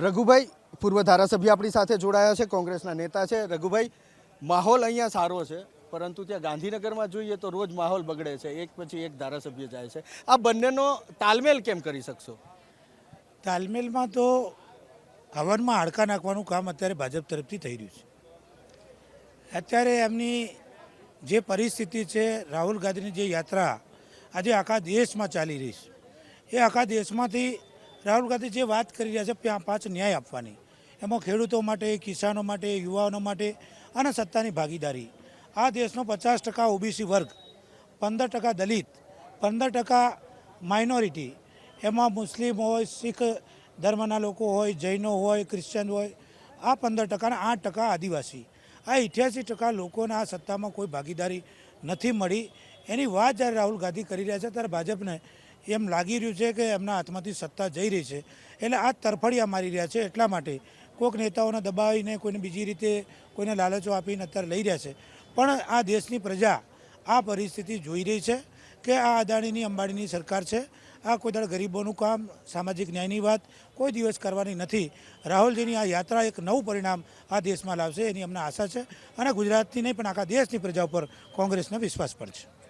રઘુભાઈ, પૂર્વ ધારાસભ્ય આપણી સાથે જોડાયા છે, કોંગ્રેસના નેતા છે. રઘુભાઈ, માહોલ અહીંયા સારો છે, પરંતુ ત્યાં ગાંધીનગરમાં જોઈએ તો રોજ માહોલ બગડે છે. એક પછી એક ધારાસભ્ય જાય છે. આ બંનેનો તાલમેલ કેમ કરી શકશો? તાલમેલમાં તો હવનમાં હાડકા નાખવાનું કામ અત્યારે ભાજપ તરફથી થઈ રહ્યું છે. અત્યારે એમની જે પરિસ્થિતિ છે, રાહુલ ગાંધીની જે યાત્રા આજે આખા દેશમાં ચાલી રહી છે. એ આખા દેશમાંથી રાહુલ ગાંધી જે વાત કરી રહ્યા છે ત્યાં પાંચ ન્યાય આપવાની, એમાં ખેડૂતો માટે, કિસાનો માટે, યુવાનો માટે અને સત્તાની ભાગીદારી. આ દેશનો પચાસ ટકા ઓબીસી વર્ગ, પંદર ટકા દલિત, પંદર ટકા માઇનોરિટી. એમાં મુસ્લિમ હોય, શીખ ધર્મના લોકો હોય, જૈનો હોય ક્રિશ્ચન હોય, આ પંદર ટકા આઠ ટકા આદિવાસી. આ અઠ્યાસી ટકા લોકોને આ સત્તામાં કોઈ ભાગીદારી નથી મળી. એની વાત જ્યારે રાહુલ ગાંધી કરી રહ્યા છે, ત્યારે ભાજપને એમ લાગી રહ્યું છે કે એમના હાથમાંથી સત્તા જઈ રહી છે. એટલે આ તરફડિયા મારી રહ્યા છે એટલા માટે કોઈક નેતાઓને દબાવીને કોઈને બીજી રીતે કોઈને લાલચો આપીને અત્યારે લઈ રહ્યા છે. પણ આ દેશની પ્રજા આ પરિસ્થિતિ જોઈ રહી છે કે આ અદાણીની, અંબાણીની સરકાર છે. આ કોઈ દાડે ગરીબોનું કામ, સામાજિક ન્યાયની વાત કોઈ દિવસ કરવાની નથી. રાહુલજીની આ યાત્રા એક નવું પરિણામ આ દેશમાં લાવશે એની અમને આશા છે. અને ગુજરાતની નહીં પણ આખા દેશની પ્રજા ઉપર કોંગ્રેસનો વિશ્વાસ પણ છે.